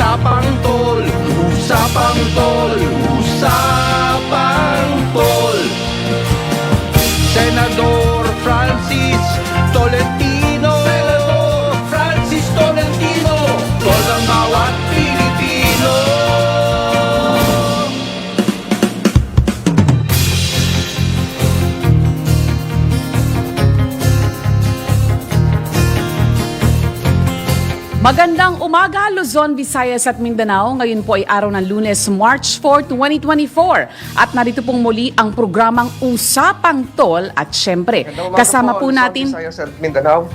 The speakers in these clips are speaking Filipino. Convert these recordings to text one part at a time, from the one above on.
Usapang Magandang umaga, Luzon, Visayas at Mindanao. Ngayon po ay araw ng lunes, March 4, 2024. At narito pong muli ang programang Usapang Tol. At syempre, kasama po Luzon, natin... Visayas at Mindanao.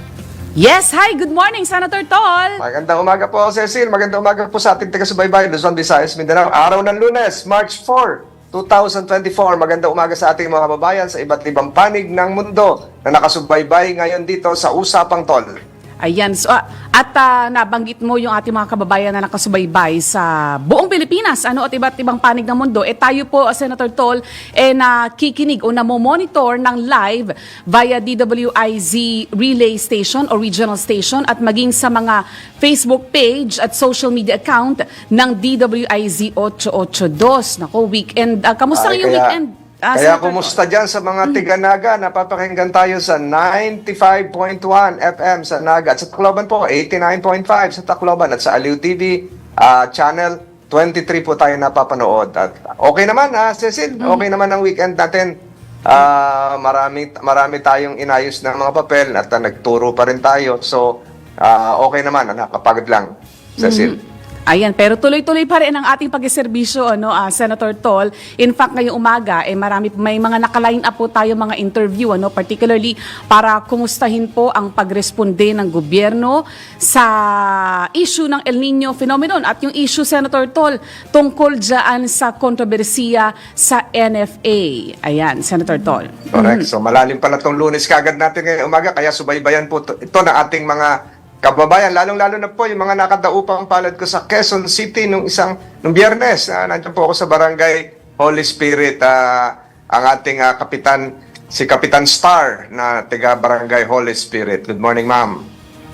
Yes, hi, good morning, Senator Tol. Magandang umaga po, Cecil. Magandang umaga po sa ating taga-subaybay, Luzon, Visayas, Mindanao. Araw ng lunes, March 4, 2024. Magandang umaga sa ating mga kababayan sa iba't ibang panig ng mundo na nakasubaybay ngayon dito sa Usapang Tol. Ayan, so, ah, at ah, nabanggit mo yung ating mga kababayan na nakasubaybay sa buong Pilipinas ano, at iba't ibang panig ng mundo. Eh tayo po, Senator Tol, eh nakikinig o namomonitor ng live via DWIZ Relay Station o Regional Station at maging sa mga Facebook page at social media account ng DWIZ 882. Nako, weekend. ah, kamusta Ay, ngayong kaya- weekend? Ah, Kaya kumusta dyan sa mga tiga-naga? Napapakinggan tayo sa 95.1 FM sa Naga at sa Tacloban po, 89.5 sa Tacloban at sa Aliw TV ah, channel 23 po tayo napapanood. At okay naman ha, Cecil, okay naman ang weekend natin. Ah, marami marami tayong inayos ng mga papel at ah, nagturo pa rin tayo. So, ah, okay naman, ah, nakapagod lang, Cecil. Ayan, pero tuloy-tuloy pa rin ang ating pag-serbisyo, ano, ah, Senator Tol. In fact, ngayong umaga, eh, marami, may mga nakaline up po tayo mga interview, ano, particularly para kumustahin po ang pagresponde ng gobyerno sa issue ng El Nino phenomenon at yung issue, Senator Tol, tungkol dyan sa kontrobersiya sa NFA. Ayan, Senator Tol. Correct. So malalim pala tong lunes kagad natin ngayong umaga kaya subaybayan po to- ito ng ating mga kababayan lalong-lalo na po yung mga nakadaupang palad ko sa Quezon City nung isang nung Biyernes. Uh, nandiyan po ako sa barangay Holy Spirit ah, ang ating ah, kapitan si Kapitan Star na taga barangay Holy Spirit. Good morning, ma'am.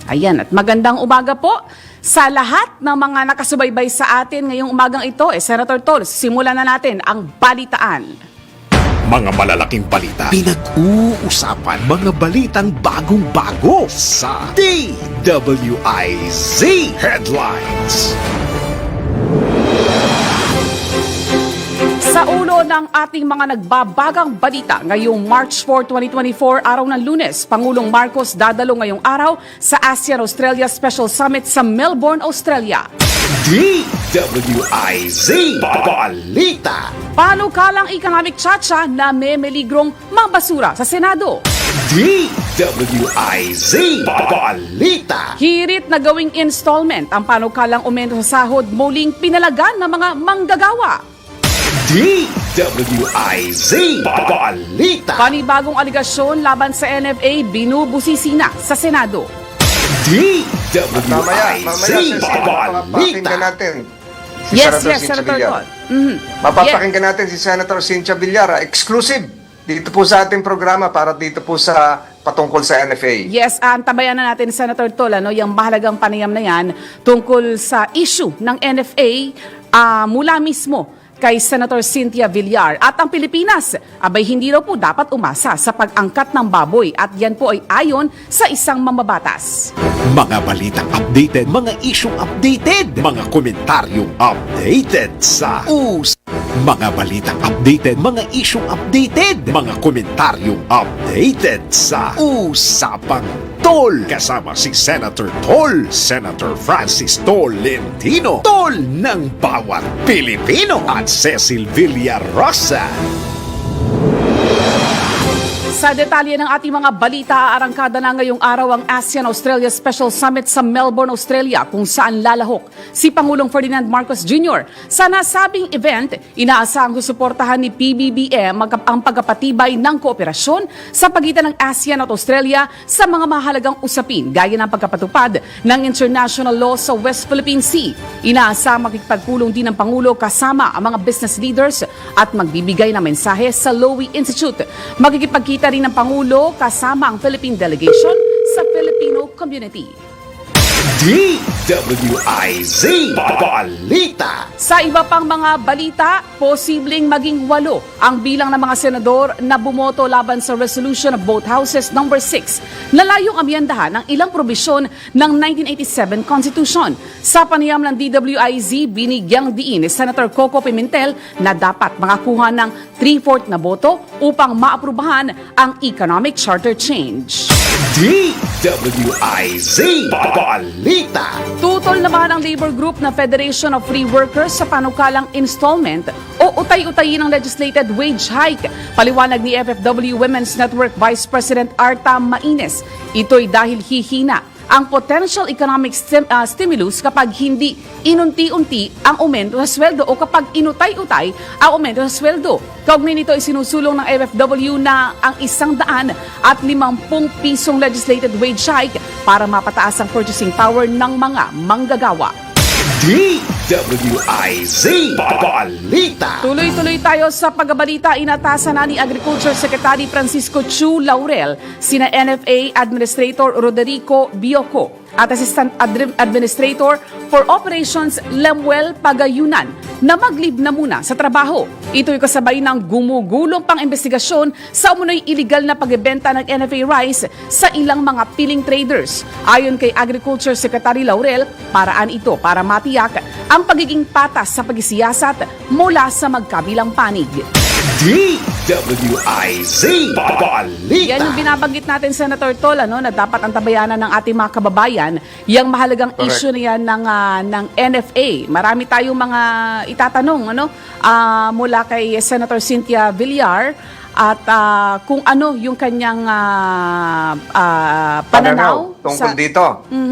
Ayan, at magandang umaga po sa lahat ng mga nakasubaybay sa atin ngayong umagang ito. Eh, Senator Tol, simulan na natin ang balitaan. Mga malalaking balita. Pinag-uusapan mga balitang bagong-bago sa DWIZ Headlines. Sa ulo ng ating mga nagbabagang balita ngayong March 4, 2024, araw ng lunes, Pangulong Marcos dadalo ngayong araw sa ASEAN-Australia Special Summit sa Melbourne, Australia. DWIZ Balita. Panukalang economic tsatsya na may meligrong mabasura sa Senado. DWIZ Balita. Hirit na gawing installment ang panukalang aumento sa sahod muling pinalagan ng mga manggagawa. DWIZ Balita. Panibagong aligasyon laban sa NFA binubusisina sa Senado. Mamaya, mamaya, DWIZ Balita. natin si yes, Senator yes, Cynthia Senator Villar. Tol. Mhm. Mapapakinggan natin si Senator Cynthia Villara, exclusive dito po sa ating programa para dito po sa patungkol sa NFA. Yes, uh, antabayan na natin, Senator Tol, ano, yung mahalagang panayam na yan tungkol sa issue ng NFA ah, mula mismo kay Senator Cynthia Villar. At ang Pilipinas, abay hindi raw po dapat umasa sa pag-angkat ng baboy at yan po ay ayon sa isang mamabatas. Mga balitang updated, mga isyong updated, mga komentaryong updated sa US. Mga balitang updated, mga isyong updated, mga komentaryong updated sa Usapang Tol. Kasama si Senator Tol, Senator Francis Tolentino, Tol ng bawat Pilipino at Cecil Villarosa. Sa detalye ng ating mga balita, arangkada na ngayong araw ang ASEAN-Australia Special Summit sa Melbourne, Australia kung saan lalahok si Pangulong Ferdinand Marcos Jr. Sa nasabing event, inaasahang susuportahan ni PBBM ang pagkapatibay ng kooperasyon sa pagitan ng ASEAN at Australia sa mga mahalagang usapin gaya ng pagkapatupad ng international law sa West Philippine Sea. Inaasahang makikipagpulong din ng Pangulo kasama ang mga business leaders at magbibigay ng mensahe sa Lowy Institute. Magkikipagkita rin ng Pangulo kasama ang Philippine delegation sa Filipino community. DWIZ Balita Sa iba pang mga balita, posibleng maging walo ang bilang ng mga senador na bumoto laban sa resolution of both houses number 6 na layong amyendahan ng ilang probisyon ng 1987 Constitution. Sa panayam ng DWIZ, binigyang diin ni Senator Coco Pimentel na dapat makakuha ng 3-4 na boto upang maaprubahan ang economic charter change. DWIZ Balita Tutol naman ang labor group na Federation of Free Workers sa panukalang installment o utay-utayin ng legislated wage hike. Paliwanag ni FFW Women's Network Vice President Arta Maines. Ito'y dahil hihina ang potential economic stim- ah, stimulus kapag hindi inunti-unti ang aumento sa sweldo o kapag inutay-utay ang aumento sa sweldo. Kaugnay nito ay sinusulong ng FFW na ang isang daan at limampung pisong legislated wage hike para mapataas ang purchasing power ng mga manggagawa. DWIZ Balita Tuloy-tuloy tayo sa pagbabalita. Inatasan na ni Agriculture Secretary Francisco Chu Laurel, sina NFA Administrator Roderico Bioco at Assistant Adri- Administrator for Operations Lemuel Pagayunan na maglib na muna sa trabaho. Ito'y kasabay ng gumugulong pang investigasyon sa umunoy illegal na pagbebenta ng NFA rice sa ilang mga piling traders. Ayon kay Agriculture Secretary Laurel, paraan ito para matiyak ang pagiging patas sa pagsisiyasat mula sa magkabilang panig. DWIZ Balita Yan yung binabanggit natin, Senator Tol, ano, na dapat ang tabayanan ng ating mga kababayan, yung mahalagang Correct. issue na yan ng, ah, ng NFA. Marami tayong mga itatanong ano, ah, mula kay Senator Cynthia Villar at ah, kung ano yung kanyang ah, ah, pananaw, tungkol sa- dito.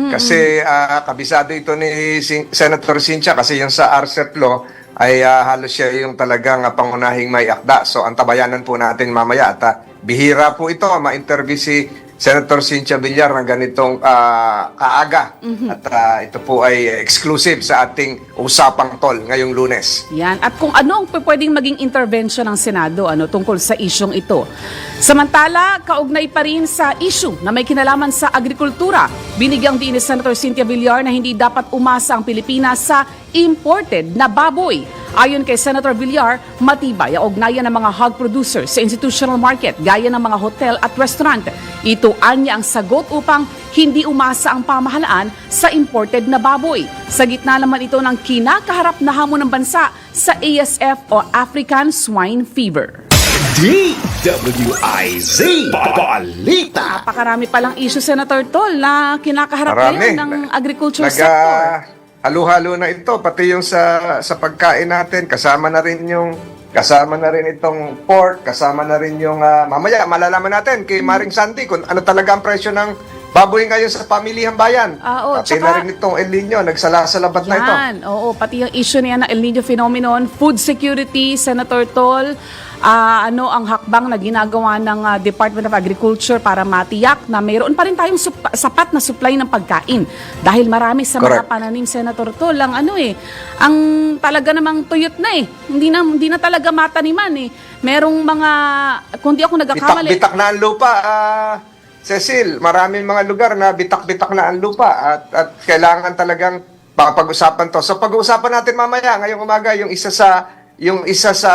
Kasi ah, kabisado ito ni Sin- Senator Cynthia kasi yung sa RCEP law ay ah, halos siya yung talagang ah, pangunahing may akda. So antabayanan po natin mamaya at ah, bihira po ito ma-interview si Senator Cynthia Villar ng ganitong ah, kaaga. At ah, ito po ay exclusive sa ating usapang tol ngayong lunes. Yan. At kung ano ang pwedeng maging intervention ng Senado ano, tungkol sa isyong ito. Samantala, kaugnay pa rin sa issue na may kinalaman sa agrikultura. Binigyang din ni Senator Cynthia Villar na hindi dapat umasa ang Pilipinas sa imported na baboy. Ayon kay Senator Villar, matibay ang ugnayan ng mga hog producers sa institutional market gaya ng mga hotel at restaurant. Ito anya ang sagot upang hindi umasa ang pamahalaan sa imported na baboy. Sa gitna naman ito ng kinakaharap na hamon ng bansa sa ASF o African Swine Fever. DWIZ Balita Napakarami palang issue, Senator Tol, na kinakaharap Marami. ngayon ng agriculture Nag, sector. Halo-halo na ito pati yung sa sa pagkain natin kasama na rin yung kasama na rin itong pork, kasama na rin yung ah, mamaya malalaman natin kay Maring Sandy kung ano talaga ang presyo ng baboy ngayon sa pamilihang bayan. Ah, oo. Pati Tsaka- na rin itong El Nino, nagsala-salabat na ito. Yan, oo, pati yung issue na yan ng El Nino phenomenon, food security, Senator Tol, ah, ano ang hakbang na ginagawa ng ah, Department of Agriculture para matiyak na mayroon pa rin tayong sup- sapat na supply ng pagkain. Dahil marami sa mga Correct. pananim, Senator Tol, ang ano eh, ang talaga namang tuyot na eh. Hindi na, hindi na talaga mataniman eh. Merong mga, kung di ako nagkakamali, Bitak-bitak na ang lupa, ah, Cecil. Maraming mga lugar na bitak-bitak na ang lupa at, at kailangan talagang pag-usapan to. So pag-uusapan natin mamaya ngayong umaga yung isa sa yung isa sa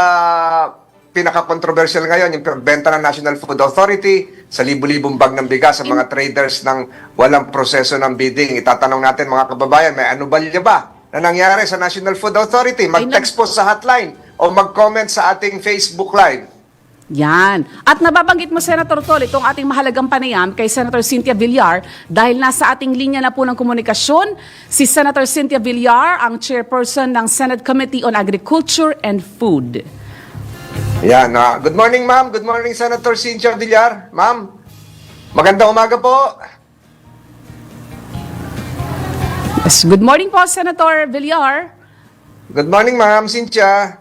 pinaka-controversial ngayon, yung benta ng National Food Authority sa libu-libong bag ng bigas sa mga traders ng walang proseso ng bidding. Itatanong natin mga kababayan, may anobalya ba na nangyari sa National Food Authority? Mag-text po sa hotline o mag-comment sa ating Facebook Live. Yan. At nababanggit mo, Senator Tol, itong ating mahalagang panayam kay Senator Cynthia Villar dahil nasa ating linya na po ng komunikasyon si Senator Cynthia Villar, ang chairperson ng Senate Committee on Agriculture and Food. Yan. ah, good morning, ma'am. Good morning, Senator Cynthia Villar. Ma'am, magandang umaga po. Yes. Good morning po, Senator Villar. Good morning, ma'am Cynthia.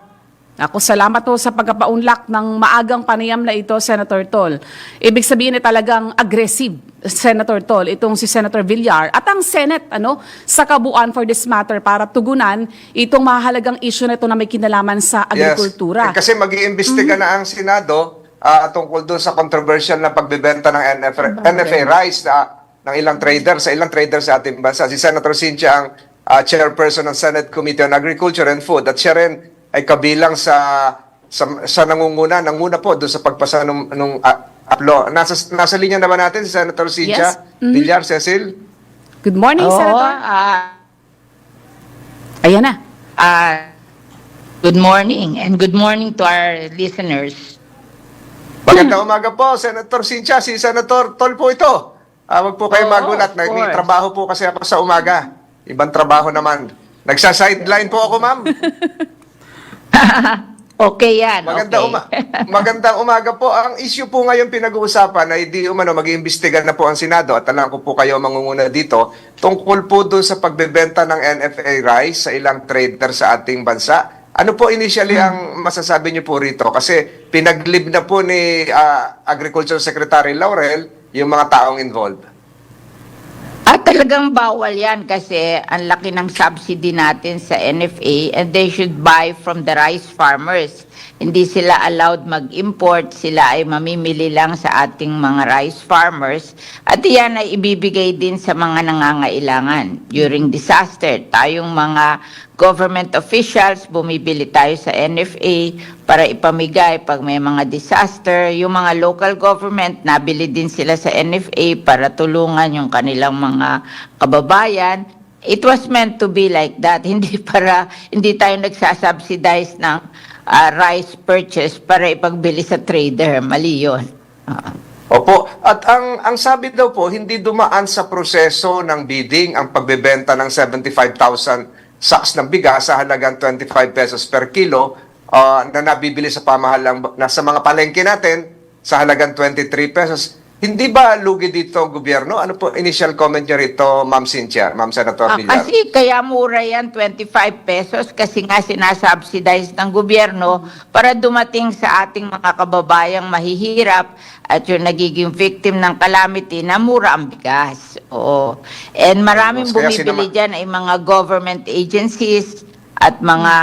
Ako, salamat po sa pagkapaunlak ng maagang panayam na ito, Senator Tol. Ibig sabihin na talagang aggressive, Senator Tol, itong si Senator Villar at ang Senate, ano, sa kabuuan for this matter para tugunan itong mahalagang issue na ito na may kinalaman sa agrikultura. Yes. Kasi mag-iimbestiga na ang Senado ah, tungkol doon sa controversial na pagbebenta ng NFA, NFA rice na ng ilang trader sa ilang trader sa ating bansa. Si Senator Cynthia ang ah, chairperson ng Senate Committee on Agriculture and Food at siya rin ay kabilang sa sa, sa nangunguna, nanguna po doon sa pagpasa nung, nung uplo. Nasa, nasa linya naman natin si Senator Cynthia Yes. Mhm. Villar, Cecil. Good morning, Oo, Senator. ah, Ayan na. ah, good morning and good morning to our listeners. Magandang umaga po, Senator Cynthia. Si Senator Tol po ito. Ah, wag po kayo Oo, magulat. course. trabaho po kasi ako sa umaga. Ibang trabaho naman. Nagsa-sideline po ako, ma'am. Okay yan, Maganda okay. uma magandang umaga po. Ang issue po ngayon pinag-uusapan ay di umano mag-iimbestiga na po ang Senado at alam ko po kayo mangunguna dito tungkol po doon sa pagbebenta ng NFA rice sa ilang trader sa ating bansa. Ano po initially ang masasabi niyo po rito? Kasi pinaglib na po ni ah, Agriculture Secretary Laurel yung mga taong involved. At talagang bawal yan kasi ang laki ng subsidy natin sa NFA and they should buy from the rice farmers. Hindi sila allowed mag-import, sila ay mamimili lang sa ating mga rice farmers at yan ay ibibigay din sa mga nangangailangan during disaster. Tayong mga government officials, bumibili tayo sa NFA para ipamigay pag may mga disaster. Yung mga local government, nabili din sila sa NFA para tulungan yung kanilang mga kababayan. It was meant to be like that. Hindi para hindi tayo nagsasubsidize ng ah, rice purchase para ipagbili sa trader. Mali yun. Ah. Opo. At ang ang sabi daw po, hindi dumaan sa proseso ng bidding ang pagbebenta ng 75,000 sacks ng bigas sa halagang 25 pesos per kilo ah, na nabibili sa pamahalang na sa mga palengke natin sa halagang 23 pesos. Hindi ba lugi dito gobyerno? Ano po initial comment niyo rito, Ma'am Cynthia, Ma'am Senator Ah, Villar? kasi kaya mura yan, 25 pesos, kasi nga sinasubsidize ng gobyerno para dumating sa ating mga kababayang mahihirap at yung nagiging victim ng calamity na mura ang bigas. Oo. And maraming Kaya bumibili sinama- dyan ay mga government agencies at mga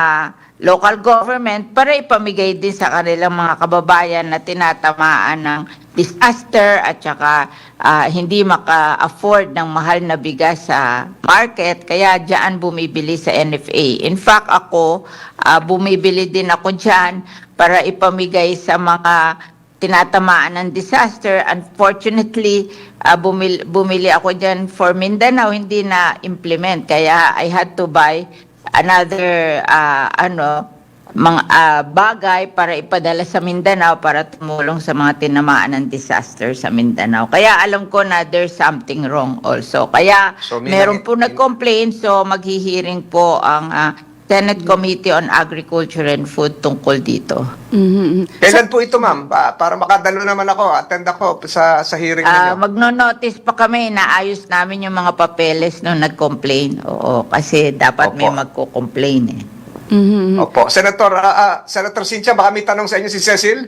local government para ipamigay din sa kanilang mga kababayan na tinatamaan ng disaster at saka ah, hindi maka-afford ng mahal na bigas sa market kaya diyan bumibili sa NFA. In fact ako ah, bumibili din ako diyan para ipamigay sa mga tinatamaan ng disaster. Unfortunately, ah, bumili, bumili ako diyan for Mindanao hindi na implement kaya I had to buy another ah, ano mga ah, bagay para ipadala sa Mindanao para tumulong sa mga tinamaan ng disaster sa Mindanao. Kaya alam ko na there's something wrong also. Kaya So, may meron po nag-complain so maghihiring po ang ah, Senate Committee on Agriculture and Food tungkol dito. Mhm. Kailan po ito, Ma'am? Pa- para makadalo naman ako, attend ako sa sa hearing Ah, ninyo. magno-notice pa kami na ayos namin yung mga papeles nung nag-complain. Oo, kasi dapat may Opo. magko-complain eh. Mhm. Opo. Senator, ah, ah, Senator Cynthia, baka may tanong sa inyo si Cecil?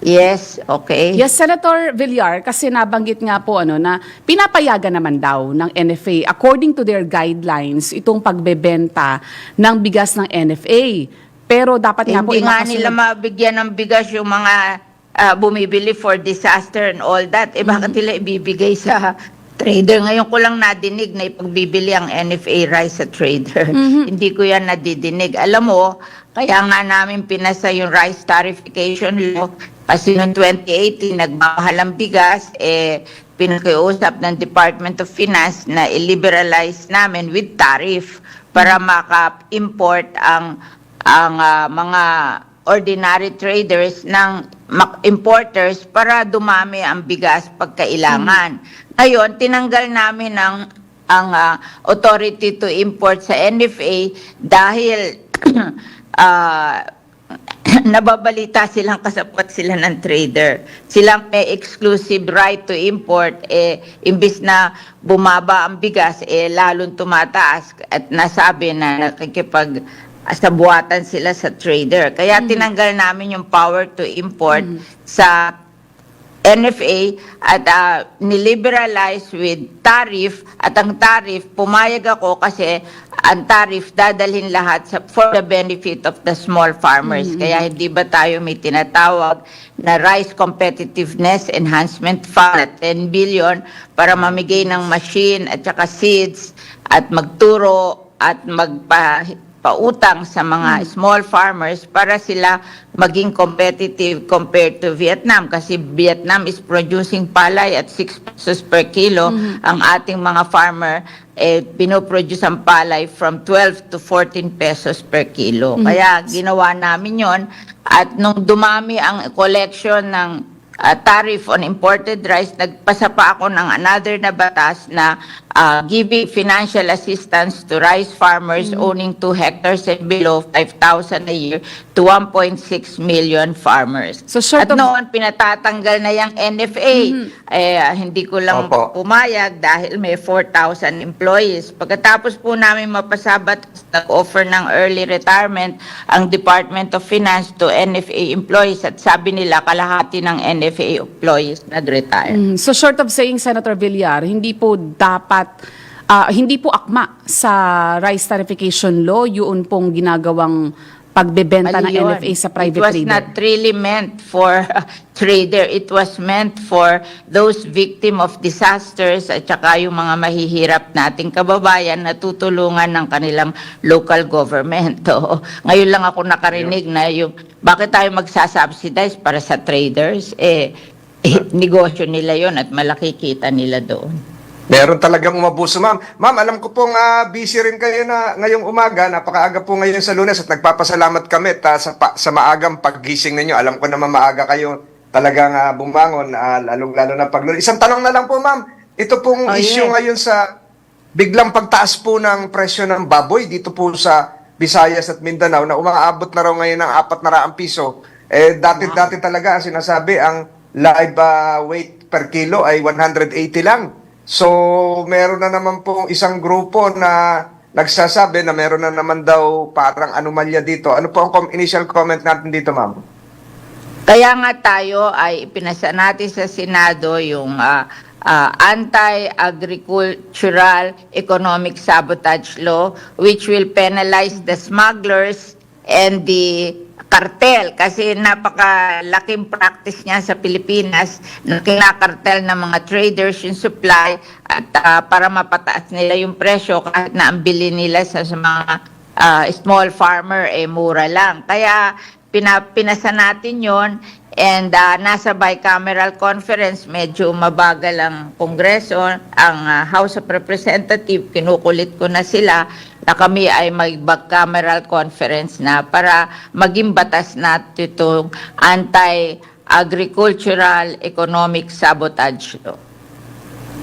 Yes, okay. Yes, Senator Villar, kasi nabanggit nga po ano na pinapayagan naman daw ng NFA according to their guidelines itong pagbebenta ng bigas ng NFA. Pero dapat nga po Hindi nga nila mabigyan ng bigas yung mga ah, bumibili for disaster and all that. Eh bakit nila ibibigay sa trader? Ngayon ko lang nadinig na ipagbibili ang NFA rice sa trader. Hindi ko yan nadidinig. Alam mo, kaya nga namin pinasa yung rice tarification law kasi noong 2018 nagmahal ang bigas, eh pinakiusap ng Department of Finance na i-liberalize namin with tariff para maka-import ang ang ah, mga ordinary traders ng importers para dumami ang bigas pagkailangan. Ngayon, tinanggal namin ang ang ah, authority to import sa NFA dahil ah, nababalita silang kasapot sila ng trader. Silang may exclusive right to import, eh, imbis na bumaba ang bigas, eh, lalong tumataas at nasabi na nakikipag sa buwatan sila sa trader. Kaya tinanggal namin yung power to import sa NFA at uh, niliberalize with tariff at ang tariff pumayag ako kasi ang tariff dadalhin lahat sa, for the benefit of the small farmers. Kaya hindi ba tayo may tinatawag na Rice Competitiveness Enhancement Fund at 10 billion para mamigay ng machine at saka seeds at magturo at magpa pautang sa mga small farmers para sila maging competitive compared to Vietnam. Kasi Vietnam is producing palay at 6 pesos per kilo. Ang ating mga farmer eh pinoproduce ang palay from 12 to 14 pesos per kilo. Kaya ginawa namin yon at nung dumami ang collection ng uh, tariff on imported rice, nagpasa pa ako ng another na batas na uh, giving financial assistance to rice farmers owning 2 hectares and below 5,000 a year to 1.6 million farmers. So, short At of- noon, pinatatanggal na yung NFA. Eh, hindi ko lang Opo. pumayag dahil may 4,000 employees. Pagkatapos po namin mapasabat, nag-offer ng early retirement ang Department of Finance to NFA employees at sabi nila kalahati ng NFA employees nag-retire. Mm, So short of saying, Senator Villar, hindi po dapat, ah, hindi po akma sa rice tarification law, yun pong ginagawang pagbebenta ng yun. NFA sa private It was trader. not really meant for trader. It was meant for those victim of disasters at saka yung mga mahihirap nating kababayan na tutulungan ng kanilang local government. Oo. Ngayon lang ako nakarinig na yung bakit tayo magsasubsidize para sa traders? Eh, eh negosyo nila yon at malaki kita nila doon. Meron talagang umabuso, ma'am. Ma'am, alam ko pong ah, busy rin kayo na ngayong umaga. Napakaaga po ngayon sa lunes at nagpapasalamat kami ta, sa, pa- sa maagang paggising ninyo. Alam ko naman maaga kayo talagang ah, bumangon, ah, lalong-lalo na pag Isang tanong na lang po, ma'am. Ito pong Oh, issue yes. ngayon sa biglang pagtaas po ng presyo ng baboy dito po sa Visayas at Mindanao na umaabot na raw ngayon ng apat na raang piso. Eh, dati-dati talaga ang sinasabi ang live ah, weight per kilo ay 180 lang. So, meron na naman po isang grupo na nagsasabi na meron na naman daw parang anomalya dito. Ano po ang com- initial comment natin dito, ma'am? Kaya nga tayo ay ipinasa natin sa Senado yung ah, ah, Anti-Agricultural Economic Sabotage Law which will penalize the smugglers and the cartel kasi napakalaking practice niya sa Pilipinas na kinakartel ng mga traders yung supply at ah, para mapataas nila yung presyo kahit na ang bili nila sa, sa mga ah, small farmer eh mura lang. Kaya pina, natin yon and ah, nasa bicameral conference medyo mabagal ang kongreso ang ah, House of Representative kinukulit ko na sila na kami ay may bicameral conference na para maging batas natin itong anti-agricultural economic sabotage law.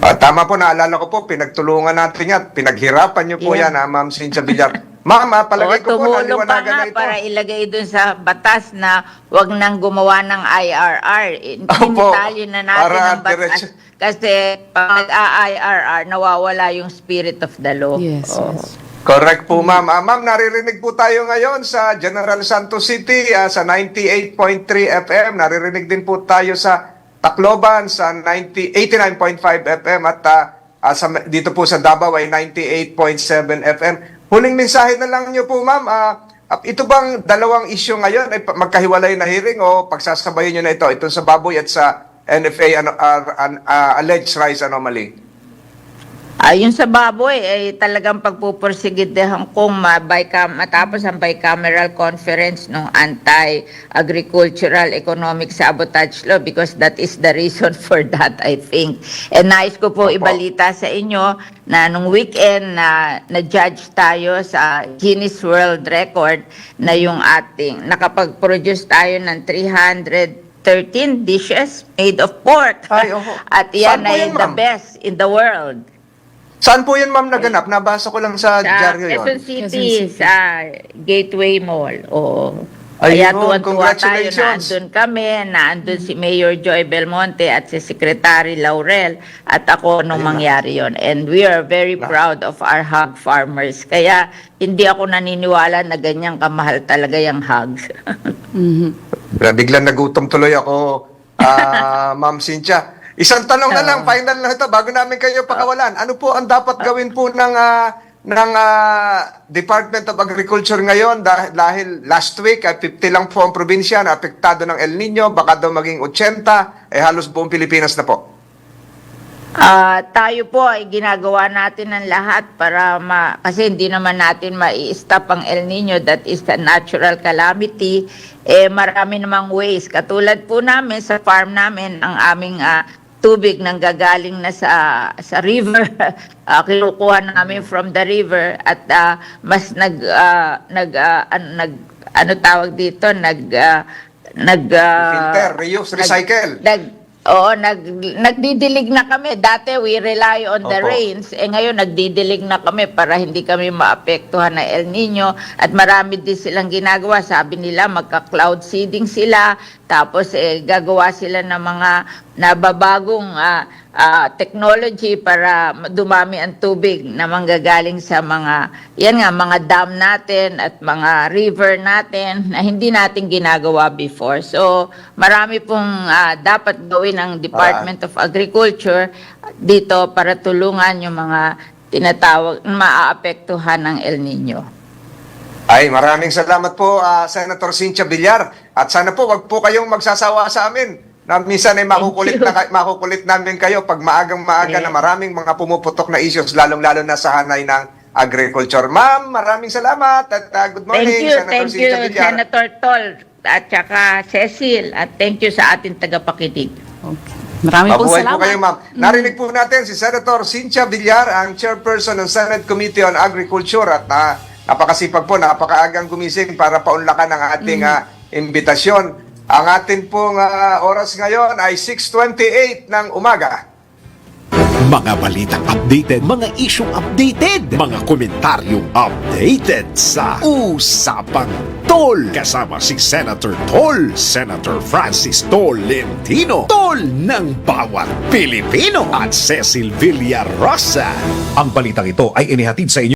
Ah, tama po, naalala ko po, pinagtulungan natin yan. Pinaghirapan niyo po Yeah. yan, ha, ma'am Cynthia Villar. Ma'am, ah, palagay ko po, tumulong pa naliwanagan nga na ito. para ilagay dun sa batas na wag nang gumawa ng IRR. Opo, Tinitalyo na natin para ang batas. diretso. Kasi pag nag-IRR, nawawala yung spirit of the law. Yes, yes. Correct po, ma'am. Ah, ma'am, naririnig po tayo ngayon sa General Santos City ah, sa 98.3 FM. Naririnig din po tayo sa Tacloban sa 90, 89.5 FM at ah, ah, sa, dito po sa Davao ay 98.7 FM. Huling mensahe na lang niyo po, ma'am. Ah, ito bang dalawang issue ngayon ay magkahiwalay na hearing o pagsasabayin niyo na ito? Ito sa baboy at sa NFA ano, ah, an- ah, alleged rice anomaly. Ayun sa baboy, ay talagang pagpupursigidahan kong mabay matapos ang bicameral conference ng anti-agricultural economic sabotage law because that is the reason for that, I think. And nais ko po Opo. ibalita sa inyo na nung weekend na na-judge tayo sa Guinness World Record na yung ating, nakapag-produce tayo ng 313 dishes made of pork. Ay, oho. At yan Saan ay yan, the best in the world. Saan po yan, ma'am, naganap? Nabasa ko lang sa, Sa dyaryo yun. Quezon City, Quezon City. sa Gateway Mall. Oo. Ayun, Kaya tuwan-tuwa tayo na congratulations. andun kami, na andun si Mayor Joy Belmonte at si Secretary Laurel at ako nung Ayun mangyari yon. And we are very Na. proud of our hog farmers. Kaya hindi ako naniniwala na ganyang kamahal talaga yung hogs. Mhm. Biglang nagutom tuloy ako, ah, Ma'am Cynthia. Isang tanong na lang, Oo. final na ito, bago namin kayo pakawalan. Ano po ang dapat gawin po ng, ah, ng ah, Department of Agriculture ngayon dahil, dahil last week ay 50 lang po ang probinsya na apektado ng El Nino, baka daw maging 80, eh halos buong Pilipinas na po. Ah, tayo po ay ginagawa natin ang lahat para ma kasi hindi naman natin mai-stop ang El Nino that is a natural calamity eh marami namang ways katulad po namin sa farm namin ang aming ah, tubig nang gagaling na sa sa river Ah, kinukuha namin from the river at ah, mas nag ah, nag ah, an- nag ano tawag dito nag ah, nag ah, Filter, reuse, nag- recycle. nag Oo, nag, nagdidilig na kami. Dati we rely on the Opo. rains. Eh ngayon nagdidilig na kami para hindi kami maapektuhan ng El Nino. At marami din silang ginagawa. Sabi nila magka-cloud seeding sila. Tapos eh, gagawa sila ng mga nababagong ah, ah, technology para dumami ang tubig na manggagaling sa mga yan nga mga dam natin at mga river natin na hindi natin ginagawa before. So marami pong ah, dapat gawin ng Department of Agriculture dito para tulungan yung mga tinatawag maaapektuhan ng El Nino. Ay, maraming salamat po, ah, Senator Cynthia Villar. At sana po, wag po kayong magsasawa sa amin. Na minsan ay makukulit, na, makukulit namin kayo pag maagang maaga Yeah. na maraming mga pumuputok na issues, lalong-lalo na sa hanay ng agriculture. Ma'am, maraming salamat at ah, good morning, Thank you, Senator thank you, Villar. Senator Tol at saka Cecil at thank you sa ating tagapakinig. Okay. Maraming pong Mabuhay salamat. po kayo, ma'am. Narinig po natin si Senator Cynthia Villar, ang chairperson ng Senate Committee on Agriculture at na napakasipag po, napakaagang gumising para paunlakan ang ating ah, imbitasyon. Ang atin pong ah, oras ngayon ay 6.28 ng umaga. Mga balitang updated, mga isyong updated, mga komentaryong updated sa Usapang Tol. Kasama si Senator Tol, Senator Francis Tolentino, Tol ng bawat Pilipino at Cecil Villarosa. Ang balitang ito ay inihatid sa inyo